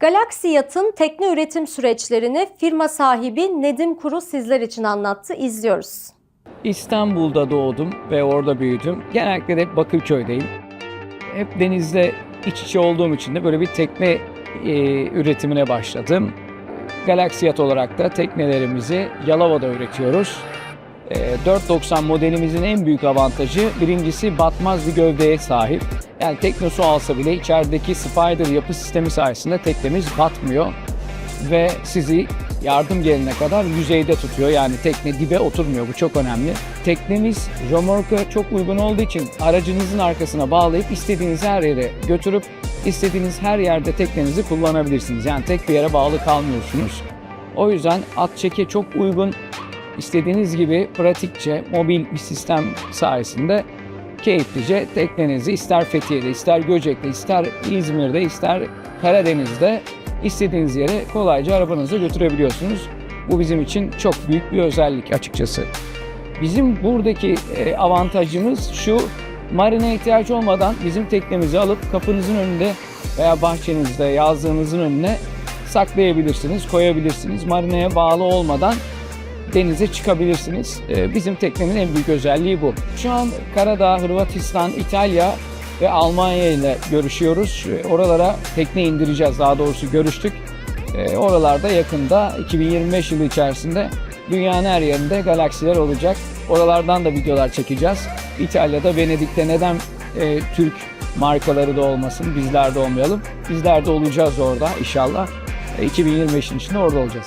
Galaksiyat'ın tekne üretim süreçlerini firma sahibi Nedim Kuru sizler için anlattı. İzliyoruz. İstanbul'da doğdum ve orada büyüdüm. Genellikle de Bakırköy'deyim. Hep denizde iç içe olduğum için de böyle bir tekne e, üretimine başladım. Galaksiyat olarak da teknelerimizi Yalova'da üretiyoruz. E, 490 modelimizin en büyük avantajı birincisi batmaz bir gövdeye sahip. Yani tekne su alsa bile içerideki spider yapı sistemi sayesinde teknemiz batmıyor ve sizi yardım gelene kadar yüzeyde tutuyor. Yani tekne dibe oturmuyor. Bu çok önemli. Teknemiz römorka çok uygun olduğu için aracınızın arkasına bağlayıp istediğiniz her yere götürüp istediğiniz her yerde teknenizi kullanabilirsiniz. Yani tek bir yere bağlı kalmıyorsunuz. O yüzden at çeke çok uygun. İstediğiniz gibi pratikçe mobil bir sistem sayesinde keyiflice teknenizi ister Fethiye'de, ister Göcek'te, ister İzmir'de, ister Karadeniz'de istediğiniz yere kolayca arabanızı götürebiliyorsunuz. Bu bizim için çok büyük bir özellik açıkçası. Bizim buradaki e, avantajımız şu, marine ihtiyaç olmadan bizim teknemizi alıp kapınızın önünde veya bahçenizde yazlığınızın önüne saklayabilirsiniz, koyabilirsiniz. Marineye bağlı olmadan denize çıkabilirsiniz. Ee, Bizim teknenin en büyük özelliği bu. Şu an Karadağ, Hırvatistan, İtalya ve Almanya ile görüşüyoruz. Ee, Oralara tekne indireceğiz daha doğrusu görüştük. Ee, Oralarda yakında 2025 yılı içerisinde dünyanın her yerinde galaksiler olacak. Oralardan da videolar çekeceğiz. İtalya'da, Venedik'te neden e, Türk markaları da olmasın, bizler de olmayalım. Bizler de olacağız orada inşallah. E, 2025'in içinde orada olacağız.